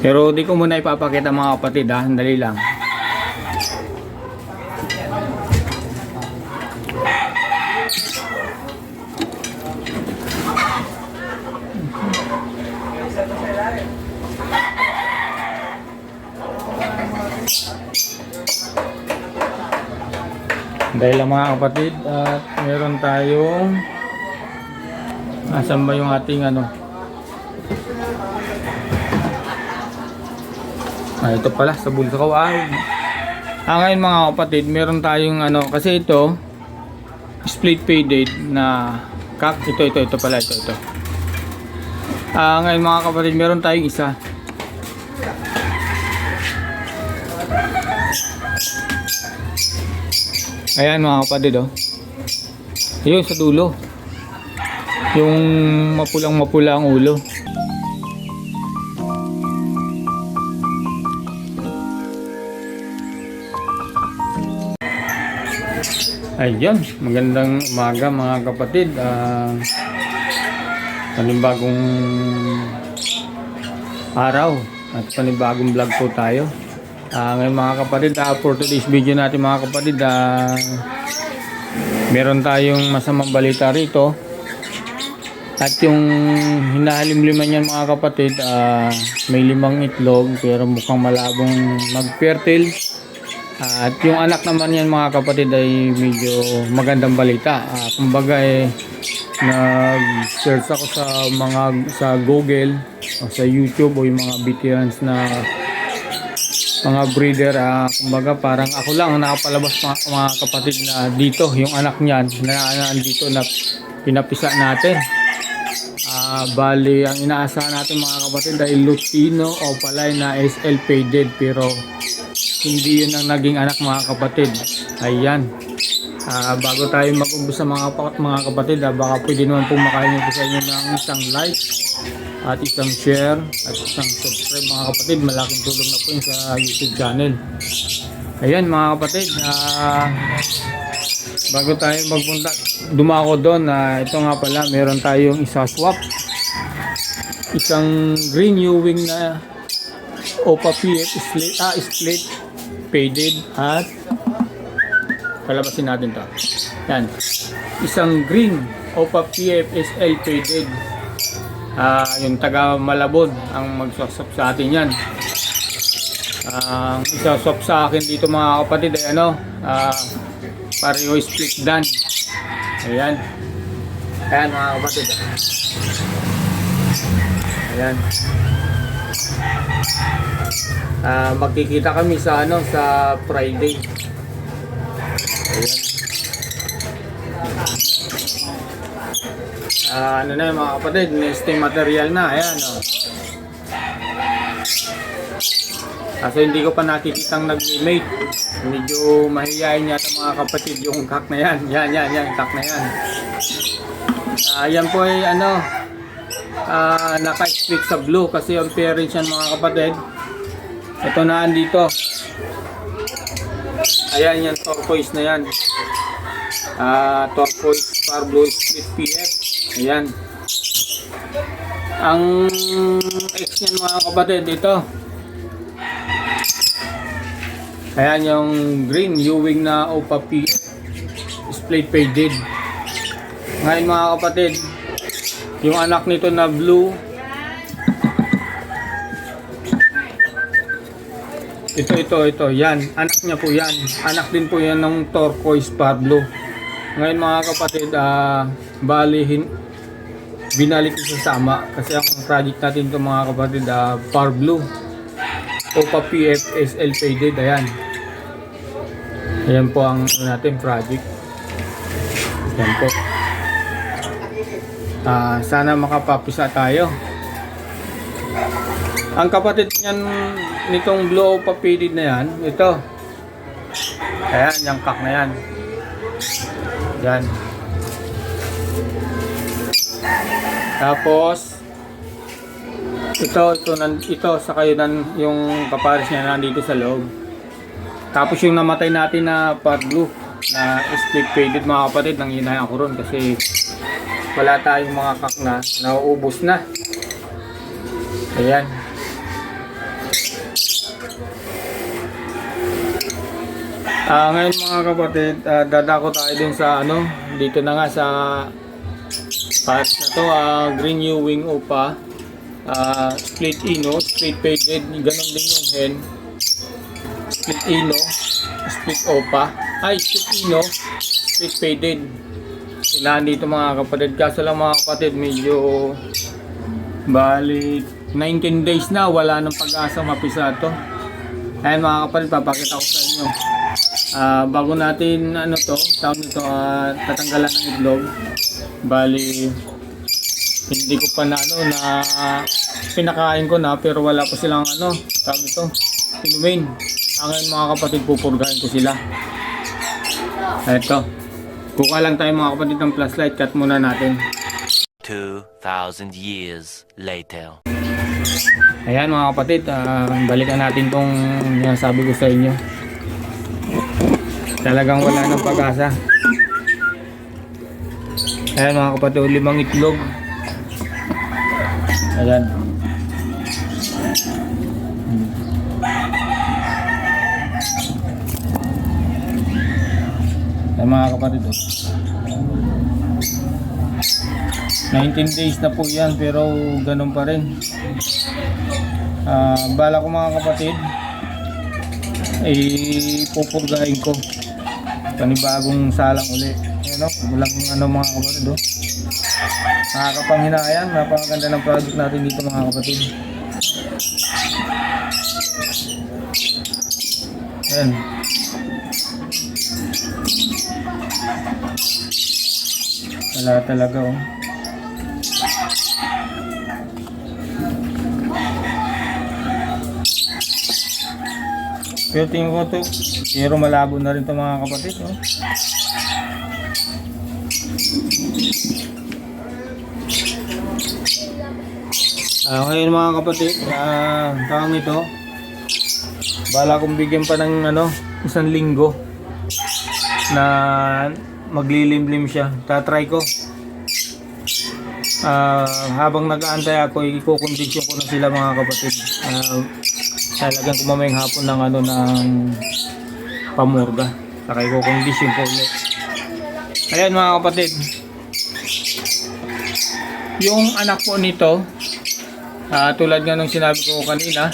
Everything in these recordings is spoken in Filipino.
Pero di ko muna ipapakita mga kapatid ha, dali lang. Dahil lang mga kapatid at meron tayong Asan ba yung ating ano? Ah, ito pala sa bulsa ko. Ah, ah, ngayon mga kapatid, meron tayong ano, kasi ito, split faded na kak. Ito, ito, ito pala, ito, ito. Ah, ngayon mga kapatid, meron tayong isa. Ayan mga kapatid, oh. Ayun, sa dulo. Yung mapulang mapula ang ulo. Ayun, magandang umaga mga kapatid. Ah, panibagong araw at panibagong vlog po tayo. Ah, ngayon mga kapatid, ah, for today's video natin mga kapatid, ah, meron tayong masamang balita rito. At yung hinahalimliman niyan mga kapatid, ah, may limang itlog pero mukhang malabong mag-fertile. At yung anak naman yan mga kapatid ay medyo magandang balita. Ah, kumbaga eh, nag-search ako sa mga sa Google o sa YouTube o yung mga veterans na mga breeder ah, kumbaga parang ako lang ang nakapalabas mga, mga kapatid na dito yung anak niyan na nandito na pinapisa natin Ah, bali, ang inaasahan natin mga kapatid ay Lutino o palay na SL faded pero hindi yun ang naging anak mga kapatid. Ayan. Ah, bago tayo mag-umpisa mga, pa- mga kapatid, ah, baka pwede naman pong makahingi ko sa inyo ng isang like at isang share at isang subscribe mga kapatid. Malaking tulong na po sa YouTube channel. Ayan mga kapatid, ah, bago tayo magpunta, dumako doon na ito nga pala, meron tayong isa swap. Isang green Ewing na Opa PF split, ah, split faded at palabasin natin to. Yan. Isang green Opa PF SL faded. Ah, yung taga Malabon ang magsasop sa atin yan. Ang isasop sa akin dito mga kapatid ay ano, ah, pareho split dan. Ayan. Ayan mga kapatid. Ayan. Ah, magkikita kami sa ano sa Friday. Ayan. Ah, ano na mga kapatid, nesting material na. Ayan, oh. Kaso hindi ko pa nakikitang nag-mate. Medyo mahihayin yata mga kapatid yung kak na yan. Yan, yan, yan, kak na yan. Ah, yan po ay ano, ah, naka-split sa blue kasi yung parents yan mga kapatid. Ito na andito. Ayan yan, turquoise na yan. Ah, turquoise far blue split PF. Ayan. Ang X niyan mga kapatid, ito. Ayan yung green Ewing na Opa P split faded. Ngayon mga kapatid, yung anak nito na blue Ito, ito, ito. Yan. Anak niya po yan. Anak din po yan ng turquoise Pablo. Ngayon mga kapatid, ah, balihin, binalik ko sa sama. Kasi ang project natin ito mga kapatid, ah, Pablo. Opa PF SL faded. Ayan. Ayan po ang ano natin project. Ayan po. Ah, sana makapapisa tayo. Ang kapatid niyan nitong blue papilid na yan, ito. Ayan, yung kak na yan. Yan. Tapos, ito, ito, ito sa kayo nan, yung kapares niya nandito sa loob. Tapos yung namatay natin na part blue na split faded mga kapatid, nang hinayan ko ron kasi wala tayong mga kak na nauubos na. Ayan. Ah, ngayon mga kapatid, ah, dadako tayo dun sa ano, dito na nga sa part na to, ah, green new wing upa, ah, split ino, split faded, ganun din yung hen, split ino, split opa, ay split ino, split faded. Sinahan dito mga kapatid, kaso lang mga kapatid, medyo bali 19 days na, wala nang pag-asa mapisa to. Ayan mga kapatid, papakita ko sa inyo. Ah, bago natin ano to, tawag nito ah, tatanggalan ng itlog. Bali hindi ko pa na ano na pinakain ko na pero wala pa silang ano, tawag nito, inumin. Ang mga kapatid pupurgahin ko sila. Eto. Kuha lang tayo mga kapatid ng flashlight, cut muna natin. 2,000 years later. Ayan mga kapatid, ah, balikan natin tong yung sabi ko sa inyo. Talagang wala ng pag-asa. Ayan mga kapatid, limang itlog. Ayan. Ayan mga kapatid. Oh. 19 days na po yan pero ganun pa rin. Ah, bala ko mga kapatid eh pupurgahin ko panibagong salang uli ayan o walang ano mga kapatid o nakakapanghinayang napakaganda ng project natin dito mga kapatid ayan wala talaga oh Pero tingin ko to, pero malabo na rin to mga kapatid. No? Ah, ngayon mga kapatid, ah, tawag nito, bala kong bigyan pa ng ano, isang linggo na maglilimlim siya. Tatry ko. Ah, habang nag-aantay ako, ikukondisyon ko na sila mga kapatid. Ah, talagang kumamayang hapon ng ano ng pamurga. Saka ikukondisyon ko ulit. Ayan mga kapatid. Yung anak po nito, ah, tulad nga nung sinabi ko kanina,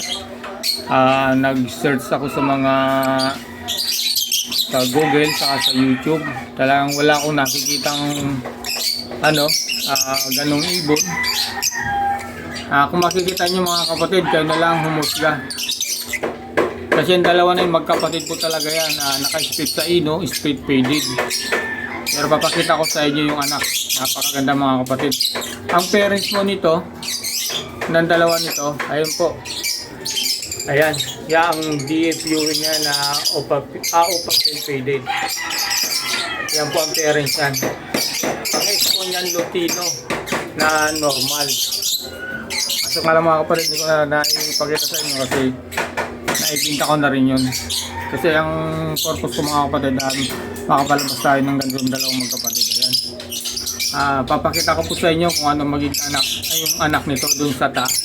ah, nag-search ako sa mga sa Google saka sa YouTube. Talagang wala akong nakikitang ano, ah, ganong ibon. Ah, kung makikita nyo mga kapatid, kayo na lang humusga. Kasi yung dalawa na yung magkapatid po talaga yan. Ah, naka-split sa ino, split faded. Pero papakita ko sa inyo yung anak. Napakaganda mga kapatid. Ang parents mo nito, ng dalawa nito, ayun po. Ayan, yan ang DFU niya na opa, ah, faded. Yan po ang parents yan. Ex po niyan Lutino na normal. Nga lang mga kapatid, hindi ko na naipakita sa inyo kasi naibinta ko na rin yun. Kasi ang purpose ko mga kapatid na makapalabas tayo ng gandong dalawang magkapatid. Ayan. Ah, papakita ko po sa inyo kung ano magiging anak, ay yung anak nito dun sa taas.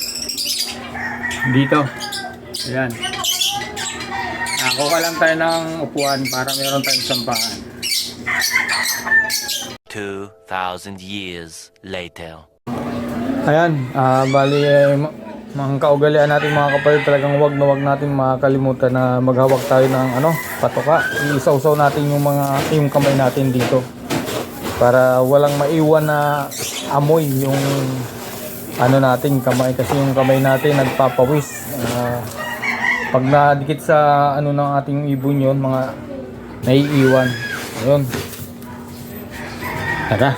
Dito. Ayan. Ah, kuha lang tayo ng upuan para meron tayong sampahan. 2,000 years later. Ayan, ah bali eh, mga kaugalian natin mga kapatid talagang wag na wag natin makakalimutan na maghawak tayo ng ano, patoka. Iisaw-saw natin yung mga yung kamay natin dito para walang maiwan na amoy yung ano natin kamay kasi yung kamay natin nagpapawis. Ah, pag nadikit sa ano ng ating ibon yon mga naiiwan. Ayun. Tara.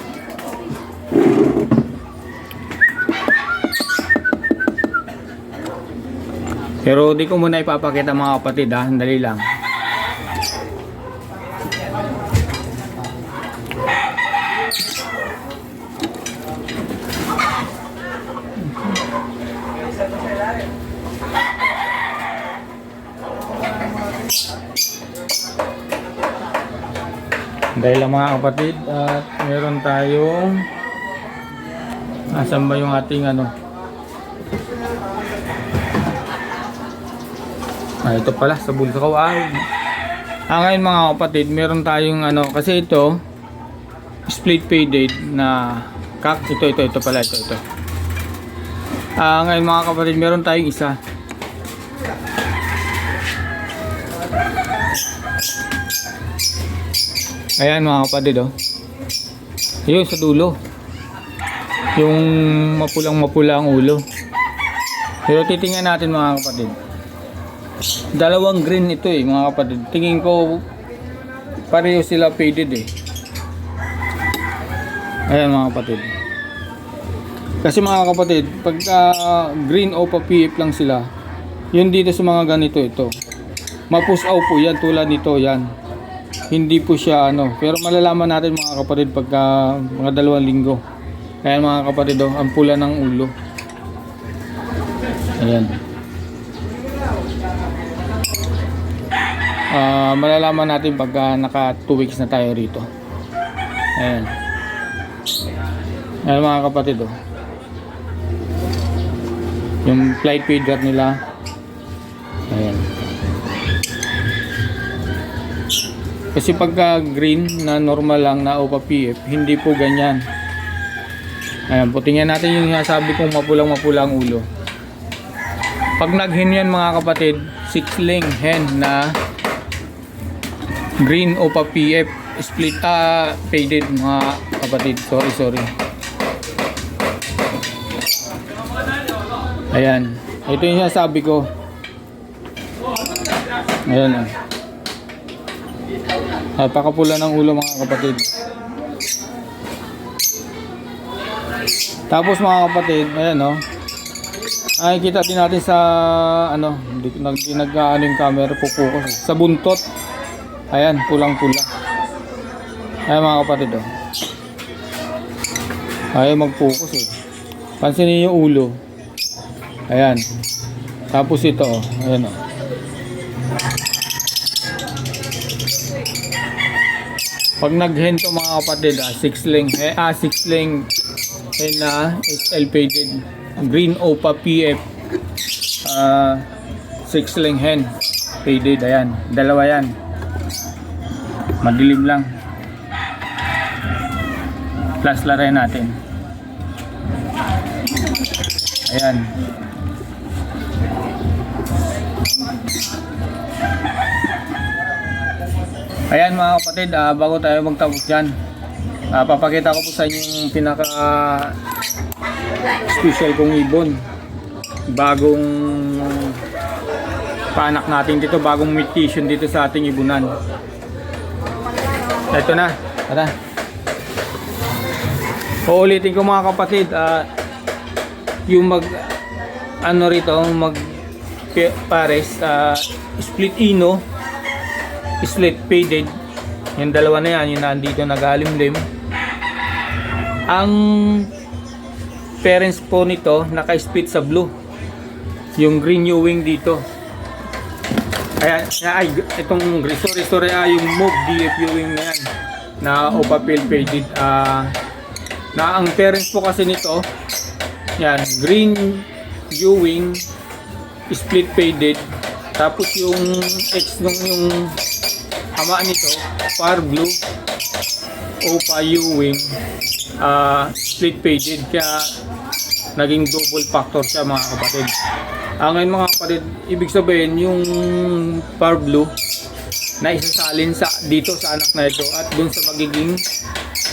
Pero di ko muna ipapakita mga kapatid ha, dali lang. Dahil lang mga kapatid at meron tayong Asan ba yung ating ano Ah, ito pala sa bulsa. Ah, ngayon mga kapatid, meron tayong ano, kasi ito, split faded na kak. Ito, ito, ito pala, ito, ito. Ah, ngayon mga kapatid, meron tayong isa. Ayan mga kapatid, oh. Yun, sa dulo. Yung mapulang-mapula ang ulo. Pero titingnan natin mga kapatid. Dalawang green ito eh mga kapatid. Tingin ko pareho sila faded eh. Ayan mga kapatid. Kasi mga kapatid, pagka green o pa-PF lang sila, yun dito sa mga ganito ito. Mapusaw po yan tulad nito yan. Hindi po siya ano, pero malalaman natin mga kapatid pagka mga dalawang linggo. Ayan mga kapatid, oh, ang pula ng ulo. Ayan. Ah, malalaman natin pagka naka 2 weeks na tayo rito. Ayan. Ayan mga kapatid, oh. Yung flight feeder nila. Ayan. Kasi pagka green na normal lang na OPA PF, hindi po ganyan. Ayan, putingnan natin yung sinasabi kong mapulang-mapulang ulo. Pag naghen yan mga kapatid, six-ling hen na green OPA PF split ah faded mga kapatid. Sorry, sorry. Ayan. Ito yung sinasabi ko. Ayan oh. Napakapula ng ulo mga kapatid. Tapos mga kapatid, ayan no. Ay kita din natin sa ano, hindi nag di nag ano yung camera focus. Sa buntot. Ayan, pulang-pula. Ayan mga kapatid oh. Ayaw mag-focus eh. Pansinin yung ulo. Ayan. Tapos ito oh. Ayan oh. Pag nag-hen to mga kapatid, ah, six link, eh, ah, six link, hen na XL faded, green OPA PF, ah, six link hen, faded, ayan, dalawa yan. Madilim lang. Plus laray natin. Ayan. Ayan mga kapatid, ah, bago tayo magtapos dyan, ah, papakita ko po sa inyo yung pinaka special kong ibon. Bagong paanak natin dito, bagong mutation dito sa ating ibunan. Ito na, tara. Uulitin ko mga kapatid, ah, yung mag ano rito, mag pares, ah, split ino, split faded. Yung dalawa na yan yung nandito nagalimlim ang parents po nito naka-split sa blue. Yung green new wing dito. Ayan, ay, itong sorry, sorry, ah, yung move DF wing na yan na opapil faded. Ah na ang parents po kasi nito yan, green U-wing split faded tapos yung X nung yung ama nito far blue opa U-wing ah split faded. Kaya naging double factor siya mga kapatid. Ang ngayon mga kapatid ibig sabihin yung far blue na isasalin sa dito sa anak na ito at dun sa magiging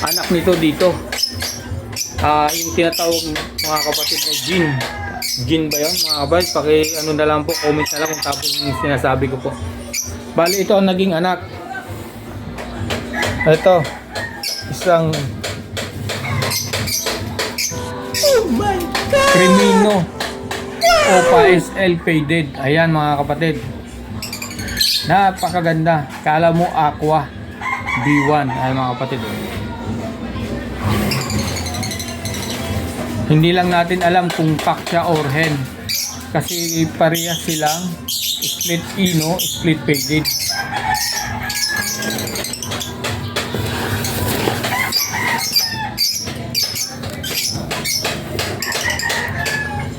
anak nito dito. Ah yung tinatawag mga kapatid na gin gin ba yun mga kapatid paki ano na lang po comment na lang kung tapos yung sinasabi ko po. Bali ito ang naging anak. Ito isang Crimino Opa SL faded. Ayan mga kapatid. Napakaganda. Kala mo aqua. B1 ayan mga kapatid Hindi lang natin alam kung pack siya or hen. Kasi parehas silang split ino, split faded.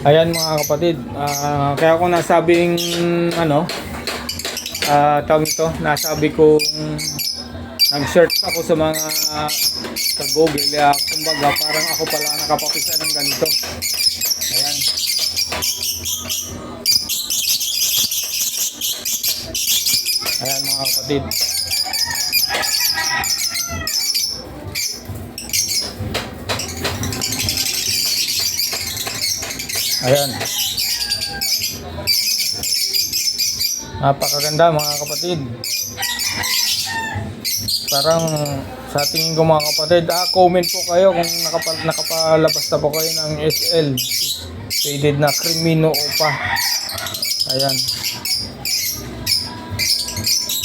Ayan mga kapatid, ah, kaya ko nasabing ano, ah tawag ito, nasabi ko nag-search ako sa mga sa Google, uh, kumbaga parang ako pala nakapapisa ng ganito. Ayan. Ayan mga kapatid. Ayan. Napakaganda mga kapatid. Parang sa tingin ko mga kapatid, ah, comment po kayo kung nakapa, nakapalabas na po kayo ng SL. Faded na Crimino Opa. Ayan.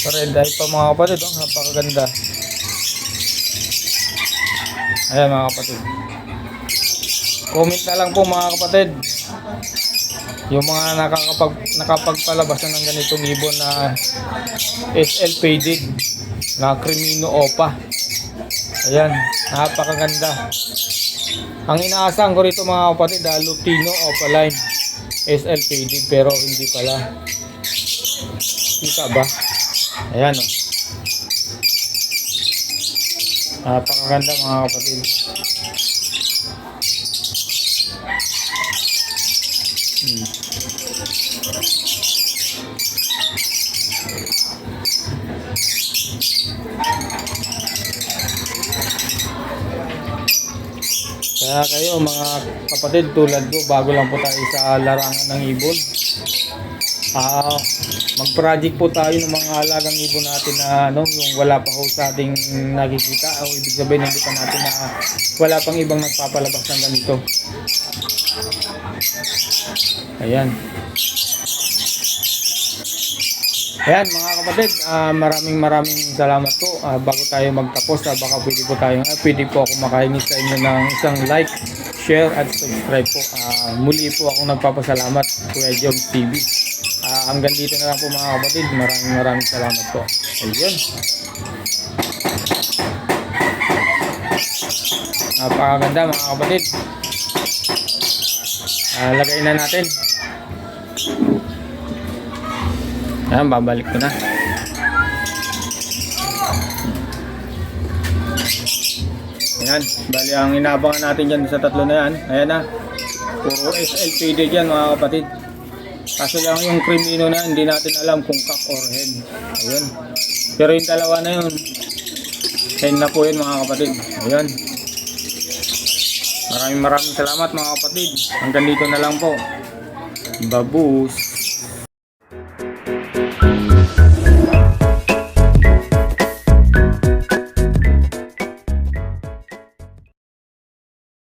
Red eye pa mga kapatid, oh, napakaganda. Ayan mga kapatid. Comment na lang po mga kapatid. Yung mga nakakapag, nakapagpalabas na ng ganitong ibon na SL faded na Crimino Opa. Ayan, napakaganda. Ang inaasahan ko rito mga kapatid, ah, Lutino Opaline SL faded pero hindi pala. Kita ba? Ayan o. Napakaganda mga kapatid. Hmm. Kaya kayo mga kapatid tulad ko, bago lang po tayo sa larangan ng ibon. Ah, mag-project po tayo ng mga alagang ibon natin na ano, yung wala pa ho sa ating nakikita o ibig sabihin hindi pa natin na wala pang ibang nagpapalabas ng ganito. Ayan. Ayan mga kapatid, ah, maraming maraming salamat po. Ah, bago tayo magtapos, ah, baka pwede po tayo, ah, pwede po ako makahingi sa inyo ng isang like, share at subscribe po. Ah, muli po akong nagpapasalamat Kuya Joms TV. Ah, hanggang dito na lang po mga kapatid. Maraming maraming salamat po. Ayun. Napakaganda mga kapatid. Ah, lagay na natin. Ayan, babalik ko na. Ayan, bali ang inaabangan natin dyan sa tatlo na yan. Ayan na. Puro SLPD dyan mga kapatid. Kaso lang yung crimino na hindi natin alam kung cock or hen. Ayun. Pero yung dalawa na yun, hen na po yun mga kapatid. Ayun. Maraming maraming salamat mga kapatid. Hanggang dito na lang po. Babus.